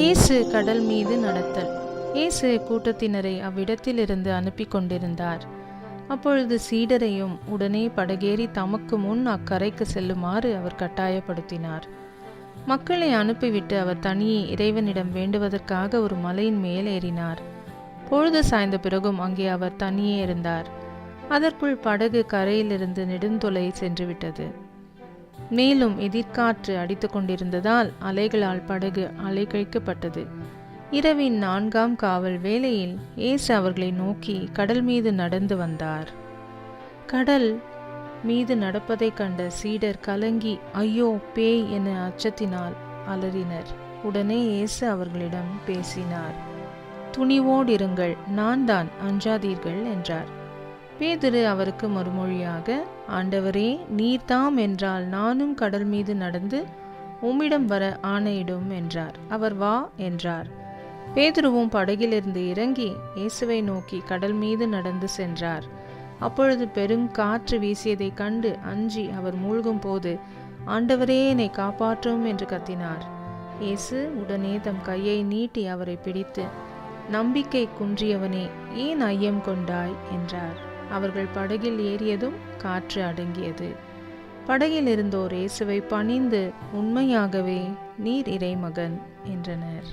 இயேசு கடல் மீது நடத்தல். இயேசு கூட்டத்தினரை அவ்விடத்திலிருந்து அனுப்பி கொண்டிருந்தார் அப்பொழுது சீடரையும் உடனே படகேறி தமக்கு முன் அக்கரைக்கு செல்லுமாறு அவர் கட்டாயப்படுத்தினார். மக்களை அனுப்பிவிட்டு அவர் தனியே இறைவனிடம் வேண்டுவதற்காக ஒரு மலையின் மேல் ஏறினார். பொழுது சாய்ந்த பிறகும் அங்கே அவர் தனியே இருந்தார். அதற்குள் படகு கரையிலிருந்து நெடுந்தொலை சென்றுவிட்டது. மேலும் எதிர்காற்று அடித்துக் கொண்டிருந்ததால் அலைகளால் படகு அலைகழிக்கப்பட்டது இரவின் நான்காம் காவல் வேளையில் ஏசு அவர்களை நோக்கி கடல் மீது நடந்து வந்தார். கடல் மீது நடப்பதைக் கண்ட சீடர் கலங்கி ஐயோ பேய் என அச்சத்தினால் அலறினர். உடனே இயேசு அவர்களிடம் பேசினார் துணிவோடிருங்கள் நான் தான் அஞ்சாதீர்கள் என்றார். பேதுரு அவருக்கு மறுமொழியாக ஆண்டவரே நீர்தாம் என்றால் நானும் கடல் மீது நடந்து உம்மிடம் வர ஆணையிடும் என்றார். அவர் வா என்றார். பேதுருவும் படகிலிருந்து இறங்கி இயேசுவை நோக்கி கடல் மீது நடந்து சென்றார். அப்பொழுது பெரும் காற்று வீசியதைக் கண்டு அஞ்சி அவர் மூழ்கும் போது ஆண்டவரே என்னை காப்பாற்றும் என்று கத்தினார். இயேசு உடனே தம் கையை நீட்டி அவரை பிடித்து நம்பிக்கை குன்றியவனே ஏன் ஐயம் கொண்டாய்? என்றார். அவர்கள் படகில் ஏறியதும் காற்று அடங்கியது. படகில் இருந்தோர் இயேசுவை பணிந்து உண்மையாகவே நீர் இறைமகன் என்றனர்.